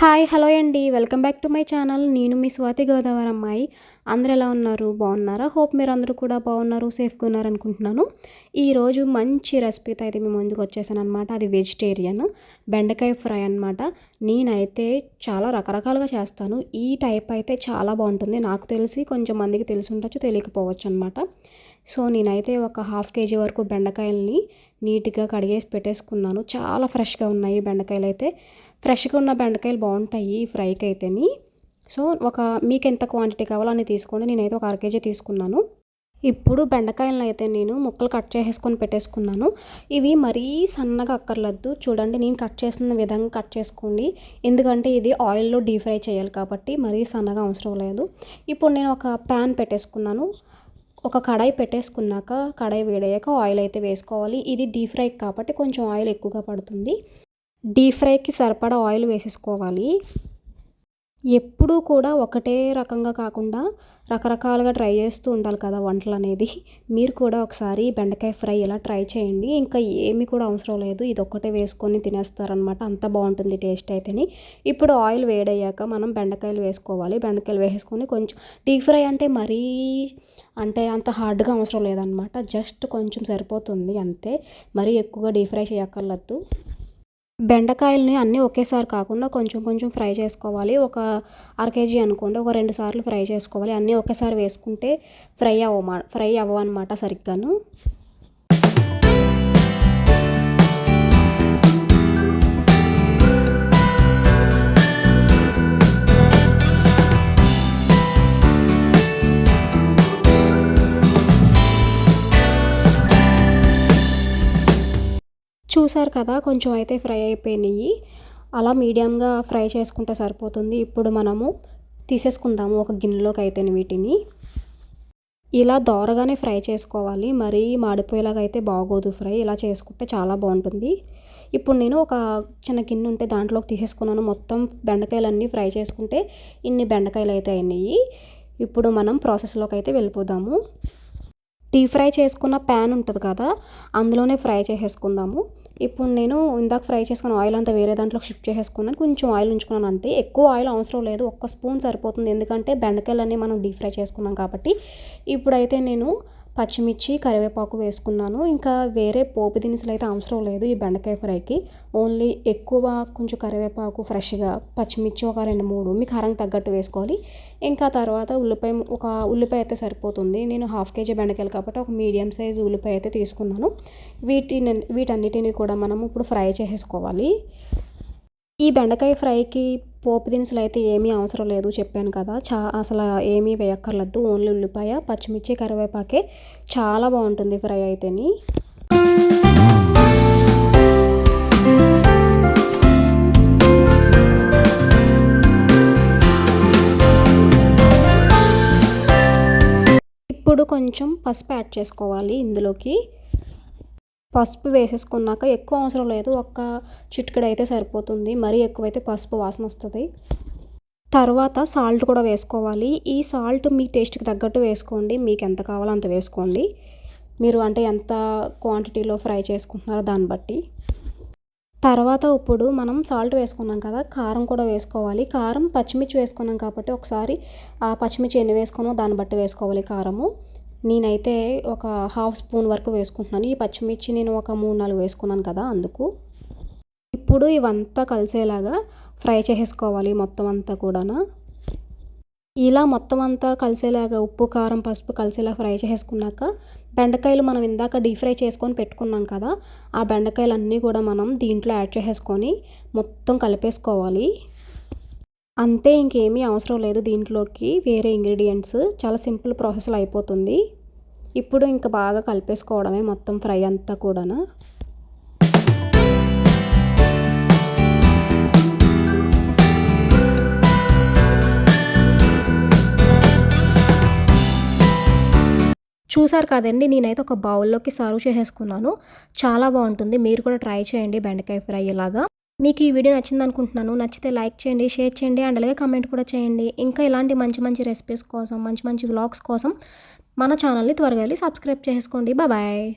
Hi hello అండి. Welcome back to my channel. నేను మీ స్వాతి గోదావరి అమ్మాయి. అందరు ఎలా ఉన్నారు? బాగున్నారా? హోప్ మీరు అందరూ కూడా బాగున్నారు సేఫ్గా ఉన్నారు అనుకుంటున్నాను. ఈరోజు మంచి రెసిపీతో అయితే మేము ముందుకు వచ్చేసాను అనమాట అది వెజిటేరియన్ బెండకాయ ఫ్రై అనమాట నేనైతే చాలా రకరకాలుగా చేస్తాను. ఈ టైప్ అయితే చాలా బాగుంటుంది. నాకు తెలిసి కొంచెం మందికి తెలిసి ఉండొచ్చు తెలియకపోవచ్చు అనమాట సో నేనైతే ఒక హాఫ్ కేజీ వరకు బెండకాయలని నీట్గా కడిగేసి పెట్టేసుకున్నాను. చాలా ఫ్రెష్గా ఉన్నాయి బెండకాయలు అయితే. ఫ్రెష్గా ఉన్న బెండకాయలు బాగుంటాయి ఈ ఫ్రైకి అయితేని. సో ఒక మీకు ఎంత క్వాంటిటీ కావాలో అని తీసుకోండి. నేనైతే ఒక అర కేజీ తీసుకున్నాను. ఇప్పుడు బెండకాయలను అయితే నేను ముక్కలు కట్ చేసేసుకొని పెట్టేసుకున్నాను. ఇవి మరీ సన్నగా అక్కర్లేదు చూడండి నేను కట్ చేసిన విధంగా కట్ చేసుకోండి. ఎందుకంటే ఇది ఆయిల్లో డీప్ ఫ్రై చేయాలి కాబట్టి మరీ సన్నగా అవసరం లేదు. ఇప్పుడు నేను ఒక ప్యాన్ పెట్టేసుకున్నాను. ఒక కడాయి పెట్టేసుకున్నాక కడాయి వేడయ్యాక ఆయిల్ అయితే వేసుకోవాలి. ఇది డీప్ ఫ్రై కాబట్టి కొంచెం ఆయిల్ ఎక్కువగా పడుతుంది. డీప్ ఫ్రైకి సరిపడా ఆయిల్ వేసేసుకోవాలి. ఎప్పుడూ కూడా ఒకటే రకంగా కాకుండా రకరకాలుగా ట్రై చేస్తూ ఉండాలి కదా వంటలు అనేది. మీరు కూడా ఒకసారి బెండకాయ ఫ్రై ఇలా ట్రై చేయండి. ఇంకా ఏమి కూడా అవసరం లేదు. ఇది ఒక్కటే వేసుకొని తినేస్తారనమాట అంత బాగుంటుంది టేస్ట్ అయితేని. ఇప్పుడు ఆయిల్ వేడయ్యాక మనం బెండకాయలు వేసుకోవాలి. బెండకాయలు వేసుకొని కొంచెం డీప్ ఫ్రై అంటే మరీ అంటే అంత హార్డ్గా అవసరం లేదనమాట జస్ట్ కొంచెం సరిపోతుంది అంతే. మరీ ఎక్కువగా డీప్ ఫ్రై చేయక్కర్లేదు. బెండకాయలని అన్నీ ఒకేసారి కాకుండా కొంచెం కొంచెం ఫ్రై చేసుకోవాలి. ఒక అర కేజీ అనుకోండి ఒక రెండు సార్లు ఫ్రై చేసుకోవాలి. అన్నీ ఒకేసారి వేసుకుంటే ఫ్రై అవ్వమా ఫ్రై అవ్వనమాట సరిగ్గాను. చూసారు కదా కొంచెం అయితే ఫ్రై అయిపోయినాయి. అలా మీడియంగా ఫ్రై చేసుకుంటే సరిపోతుంది. ఇప్పుడు మనము తీసేసుకుందాము ఒక గిన్నెలోకి అయితే వీటిని. ఇలా దోరగానే ఫ్రై చేసుకోవాలి. మరీ మాడిపోయేలాగా అయితే బాగోదు ఫ్రై. ఇలా చేసుకుంటే చాలా బాగుంటుంది. ఇప్పుడు నేను ఒక చిన్న గిన్నె ఉంటే దాంట్లోకి తీసేసుకున్నాను. మొత్తం బెండకాయలన్నీ ఫ్రై చేసుకుంటే ఇన్ని బెండకాయలు అయితే అయినాయి. ఇప్పుడు మనం ప్రాసెస్లోకి అయితే వెళ్ళిపోదాము. డీప్ ఫ్రై చేసుకున్న ప్యాన్ ఉంటుంది కదా అందులోనే ఫ్రై చేసేసుకుందాము. ఇప్పుడు నేను ఇందాక ఫ్రై చేసుకున్న ఆయిల్ అంతా వేరే దాంట్లో షిఫ్ట్ చేసేసుకున్నాను. కొంచెం ఆయిల్ ఉంచుకున్నాను అంతే. ఎక్కువ ఆయిల్ అవసరం లేదు. ఒక్క స్పూన్ సరిపోతుంది. ఎందుకంటే బెండకాయలన్నీ మనం డీప్ ఫ్రై చేసుకున్నాం కాబట్టి. ఇప్పుడైతే నేను పచ్చిమిర్చి కరివేపాకు వేసుకున్నాను. ఇంకా వేరే పోపు దినుసులు అయితే అవసరం లేదు ఈ బెండకాయ ఫ్రైకి. ఓన్లీ ఎక్కువ కొంచెం కరివేపాకు ఫ్రెష్గా పచ్చిమిర్చి ఒక రెండు మూడు మీ కారం తగ్గట్టు వేసుకోవాలి. ఇంకా తర్వాత ఉల్లిపాయ ఒక ఉల్లిపాయ అయితే సరిపోతుంది. నేను హాఫ్ కేజీ బెండకాయలు కాబట్టి ఒక మీడియం సైజ్ ఉల్లిపాయ అయితే తీసుకున్నాను. వీటిని వీటన్నిటిని కూడా మనం ఇప్పుడు ఫ్రై చేసేసుకోవాలి. ఈ బెండకాయ ఫ్రైకి పోపు దినుసులు అయితే ఏమీ అవసరం లేదు చెప్పాను కదా. చా అసలు ఏమీ వేయక్కర్లేదు. ఓన్లీ ఉల్లిపాయ పచ్చిమిర్చి కరివేపాకే చాలా బాగుంటుంది ఫ్రై అయితేని. ఇప్పుడు కొంచెం పసుపు యాడ్ చేసుకోవాలి ఇందులోకి. పసుపు వేసేసుకున్నాక ఎక్కువ అవసరం లేదు. ఒక్క చిటికెడు సరిపోతుంది. మరీ ఎక్కువైతే పసుపు వాసన వస్తుంది. తర్వాత సాల్ట్ కూడా వేసుకోవాలి. ఈ సాల్ట్ మీ టేస్ట్కి తగ్గట్టు వేసుకోండి. మీకు ఎంత కావాలో అంత వేసుకోండి. మీరు అంటే ఎంత క్వాంటిటీలో ఫ్రై చేసుకుంటున్నారో దాన్ని బట్టి. తర్వాత ఇప్పుడు మనం సాల్ట్ వేసుకున్నాం కదా కారం కూడా వేసుకోవాలి. కారం పచ్చిమిర్చి వేసుకున్నాం కాబట్టి ఒకసారి ఆ పచ్చిమిర్చి ఎన్ని వేసుకున్నామో దాన్ని బట్టి వేసుకోవాలి కారము. నేనైతే ఒక హాఫ్ స్పూన్ వరకు వేసుకుంటున్నాను. ఈ పచ్చిమిర్చి నేను ఒక మూడు నాలుగు వేసుకున్నాను కదా అందుకు. ఇప్పుడు ఇవంతా కలిసేలాగా ఫ్రై చేసేసుకోవాలి మొత్తం అంతా కూడా ఇలా మొత్తం అంతా కలిసేలాగా ఉప్పు కారం పసుపు కలిసేలా ఫ్రై చేసుకున్నాక బెండకాయలు మనం ఇందాక డీప్ ఫ్రై చేసుకొని పెట్టుకున్నాం కదా ఆ బెండకాయలు అన్నీ కూడా మనం దీంట్లో యాడ్ చేసేసుకొని మొత్తం కలిపేసుకోవాలి. అంతే ఇంకేమీ అవసరం లేదు దీంట్లోకి వేరే ఇంగ్రీడియంట్స్. చాలా సింపుల్ ప్రాసెస్లో అయిపోతుంది. ఇప్పుడు ఇంకా బాగా కలిపేసుకోవడమే మొత్తం ఫ్రై అంతా కూడా చూసారు కదండి నేనైతే ఒక బౌల్లోకి సర్వ్ చేసేసుకున్నాను. చాలా బాగుంటుంది. మీరు కూడా ట్రై చేయండి బెండకాయ ఫ్రై ఇలాగా. మీకు ఈ వీడియో నచ్చింది అనుకుంటున్నాను నచ్చితే లైక్ చేయండి షేర్ చేయండి అండ్ అలాగే కమెంట్ కూడా చేయండి. ఇంకా ఇలాంటి మంచి మంచి రెసిపీస్ కోసం మంచి మంచి వ్లాగ్స్ కోసం మన ఛానల్ని త్వరగా వెళ్ళి సబ్స్క్రైబ్ చేసుకోండి. బాయ్